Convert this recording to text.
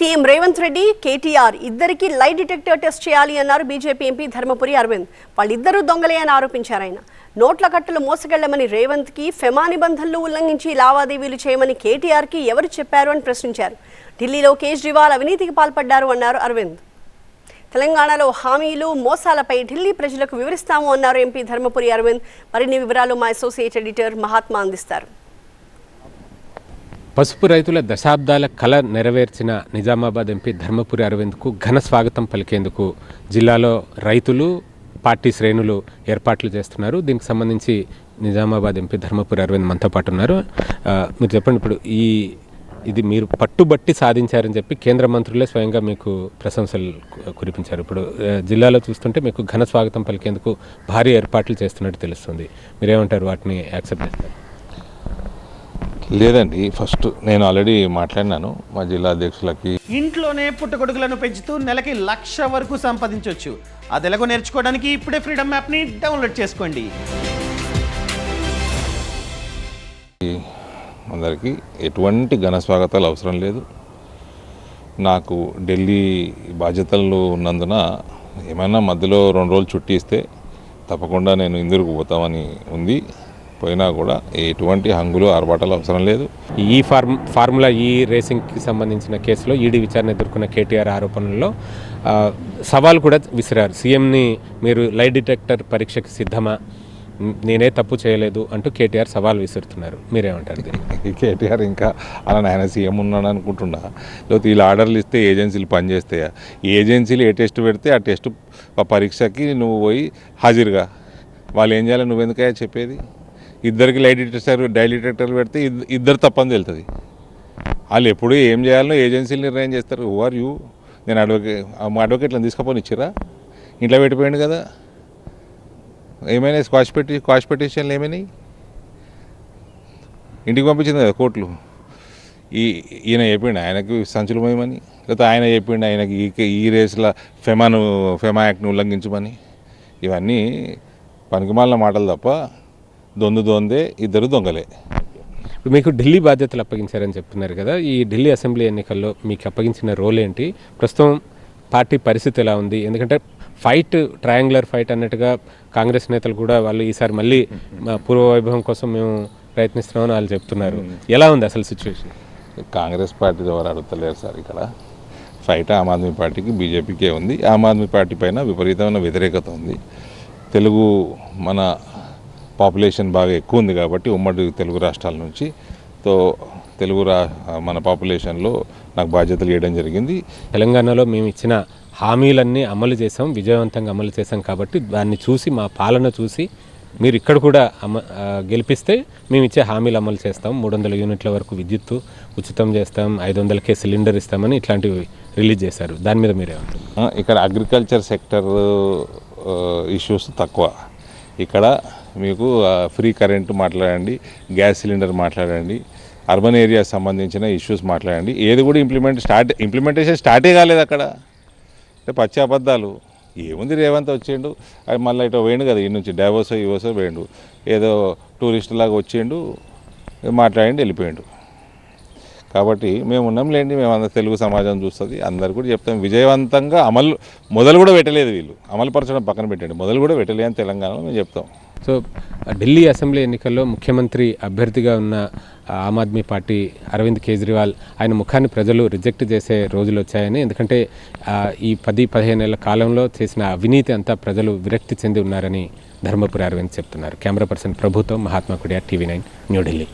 CM Revanth Reddy KTR ఇద్దరికి lie detector test చేయాలి అన్నారు బీజేపీ ఎంపీ ధర్మపురి అరవింద్. వాళ్ళిద్దరూ దొంగలే అని ఆరోపించారు ఆయన. నోట్ల కట్టలు మోసగెళ్ళమని రేవంత్కి ఫెమా నిబంధనలు ఉల్లంఘించి లావాదేవీలు చేయమని కేటీఆర్కి ఎవరు చెప్పారు అని ప్రశ్నించారు. ఢిల్లీలో కేజ్రీవాల్ అవినీతికి పాల్పడ్డారు అన్నారు అరవింద్. తెలంగాణలో హామీలు మోసాలపై ఢిల్లీ ప్రజలకు వివరిస్తాము అన్నారు ఎంపీ ధర్మపురి అరవింద్. మరిన్ని వివరాలు మా అసోసియేట్ ఎడిటర్ మహాత్మా అందిస్తారు. పసుపు రైతుల దశాబ్దాల కళ నెరవేర్చిన నిజామాబాద్ ఎంపీ ధర్మపురి అరవింద్కు ఘన స్వాగతం పలికేందుకు జిల్లాలో రైతులు పార్టీ శ్రేణులు ఏర్పాట్లు చేస్తున్నారు. దీనికి సంబంధించి నిజామాబాద్ ఎంపీ ధర్మపురి అరవింద్ మనతో పాటు ఉన్నారు. మీరు చెప్పండి ఇప్పుడు ఈ ఇది మీరు పట్టుబట్టి సాధించారని చెప్పి కేంద్ర మంత్రులే స్వయంగా మీకు ప్రశంసలు కురిపించారు. ఇప్పుడు జిల్లాలో చూస్తుంటే మీకు ఘన స్వాగతం పలికేందుకు భారీ ఏర్పాట్లు చేస్తున్నట్టు తెలుస్తుంది. మీరేమంటారు? వాటిని యాక్సెప్ట్ చేస్తారు? లేదండి ఫస్ట్ నేను ఆల్రెడీ మాట్లాడినాను మా జిల్లా అధ్యక్షులకి. ఇంట్లోనే పుట్టగొడుగులను పెంచుతూ నెలకి లక్ష వరకు సంపాదించవచ్చు అది ఎలాగో నేర్చుకోవడానికి ఇప్పుడే ఫ్రీడమ్ యాప్ని డౌన్లోడ్ చేసుకోండి. అందరికీ ఎటువంటి ఘన స్వాగతాలు అవసరం లేదు. నాకు ఢిల్లీ బాధ్యతలు ఉన్నందున ఏమైనా మధ్యలో రెండు రోజులు చుట్టి ఇస్తే తప్పకుండా నేను ఇందుకు పోతామని ఉంది. పోయినా కూడా ఎటువంటి హంగులు ఆర్భాటాలు అవసరం లేదు. ఈ ఫార్మ్ ఫార్ములా ఈ రేసింగ్కి సంబంధించిన కేసులో ఈడీ విచారణ ఎదుర్కొన్న కేటీఆర్ ఆరోపణల్లో సవాల్ కూడా విసిరారు. సీఎంని మీరు లై డిటెక్టర్ పరీక్షకి సిద్ధమా? నేనే తప్పు చేయలేదు అంటూ కేటీఆర్ సవాల్ విసురుతున్నారు. మీరేమంటారు దీన్ని? కేటీఆర్ ఇంకా అలా ఆయన సీఎం ఉన్నాడు అనుకుంటున్నా. లేకపోతే వీళ్ళు ఆర్డర్లు ఇస్తే ఏజెన్సీలు పనిచేస్తాయా ఏజెన్సీలు ఏ టెస్ట్ పెడితే ఆ టెస్ట్ పరీక్షకి నువ్వు పోయి హాజరుగా. వాళ్ళు ఏం చేయాలి నువ్వెందుకయ్యా చెప్పేది? ఇద్దరికి లైట్ డిటెక్టర్ డైలీ డిటెక్టర్లు పెడితే ఇద్దరు తప్పని తెలుస్తుంది వాళ్ళు ఎప్పుడు ఏం చేయాలో ఏజెన్సీలు నిర్ణయం చేస్తారు. హూ ఆర్ యూ నేను అడ్వకేట్ మా అడ్వకేట్లను తీసుకుపోని ఇచ్చిరా ఇంట్లో పెట్టిపోయాడు కదా. ఏమైనా స్క్వాష్ పెట్టి స్క్వాష్ పెటిషన్లు ఏమైనాయి? ఇంటికి పంపించింది కదా కోర్టులు. ఈ ఈయన చెప్పిండు ఆయనకి సంచులు పోయమని లేకపోతే ఆయన చెప్పిండు ఆయనకి ఈ ఈ రేసుల ఫెమాను ఫెమా యాక్ట్ని ఉల్లంఘించమని. ఇవన్నీ పనికిమాలిన మాటలు తప్ప దొందు దొందే ఇద్దరు దొంగలే. ఇప్పుడు మీకు ఢిల్లీ బాధ్యతలు అప్పగించారని చెప్తున్నారు కదా ఈ ఢిల్లీ అసెంబ్లీ ఎన్నికల్లో మీకు అప్పగించిన రోల్ ఏంటి ప్రస్తుతం పార్టీ పరిస్థితి ఎలా ఉంది? ఎందుకంటే ఫైట్ ట్రయాంగులర్ ఫైట్ అన్నట్టుగా కాంగ్రెస్ నేతలు కూడా వాళ్ళు ఈసారి మళ్ళీ మా పూర్వ వైభవం కోసం మేము ప్రయత్నిస్తున్నామని వాళ్ళు చెప్తున్నారు. ఎలా ఉంది అసలు సిచ్యువేషన్ కాంగ్రెస్ పార్టీ ఎవరు అడుగుతలేరు సార్ ఇక్కడ. ఫైట్ ఆమ్ ఆద్మీ పార్టీకి బీజేపీకే ఉంది. ఆమ్ ఆద్మీ పార్టీ పైన విపరీతమైన వ్యతిరేకత ఉంది. తెలుగు మన పాపులేషన్ బాగా ఎక్కువ ఉంది కాబట్టి ఉమ్మడి తెలుగు రాష్ట్రాల నుంచి. తో తెలుగు రా మన పాపులేషన్లో నాకు బాధ్యతలు ఇవ్వడం జరిగింది. తెలంగాణలో మేము ఇచ్చిన హామీలన్నీ అమలు చేసాం విజయవంతంగా అమలు చేసాం కాబట్టి దాన్ని చూసి మా పాలన చూసి మీరు ఇక్కడ కూడా అమ గెలిపిస్తే మేము ఇచ్చే హామీలు అమలు చేస్తాం. మూడు వందల యూనిట్ల వరకు విద్యుత్తు ఉచితం చేస్తాం ఐదు వందలకే సిలిండర్ ఇస్తామని ఇట్లాంటివి రిలీజ్ చేశారు. దాని మీద మీరేమంటారు ఇక్కడ అగ్రికల్చర్ సెక్టర్ ఇష్యూస్ తక్కువ. ఇక్కడ మీకు ఫ్రీ కరెంటు మాట్లాడండి గ్యాస్ సిలిండర్ మాట్లాడండి అర్బన్ ఏరియా సంబంధించిన ఇష్యూస్ మాట్లాడండి. ఏది కూడా ఇంప్లిమెంట్ స్టార్ట్ ఇంప్లిమెంటేషన్ స్టార్టే కాలేదు అక్కడ. అంటే పచ్చి అబద్ధాలు. ఏముంది రేవంత్ వచ్చిండు? అది మళ్ళీ ఇటు వేయండు కదా ఈ నుంచి డైవోసో ఇవోసో వేయండు ఏదో టూరిస్ట్ లాగా వచ్చిండు మాట్లాడండి వెళ్ళిపోయిండు. కాబట్టి మేము ఉన్నాం లేండి మేము అందరూ తెలుగు సమాజం చూస్తుంది. అందరు కూడా చెప్తాం విజయవంతంగా అమలు మొదలు కూడా పెట్టలేదు వీళ్ళు. అమలు పరచడం పక్కన పెట్టండి మొదలు కూడా పెట్టలేదు అని తెలంగాణలో మేము చెప్తాం. సో ఢిల్లీ అసెంబ్లీ ఎన్నికల్లో ముఖ్యమంత్రి అభ్యర్థిగా ఉన్న ఆమ్ ఆద్మీ పార్టీ అరవింద్ కేజ్రీవాల్ ఆయన ముఖాన్ని ప్రజలు రిజెక్ట్ చేసే రోజులు వచ్చాయని ఎందుకంటే ఈ పది పదిహేను ఏళ్ళ కాలంలో చేసిన అవినీతి అంతా ప్రజలు విరక్తి చెంది ఉన్నారని ధర్మపురి అరవింద్ చెప్తున్నారు. కెమెరా పర్సన్ ప్రభుత్వం మహాత్మా కుడియా టీవీ నైన్ న్యూఢిల్లీ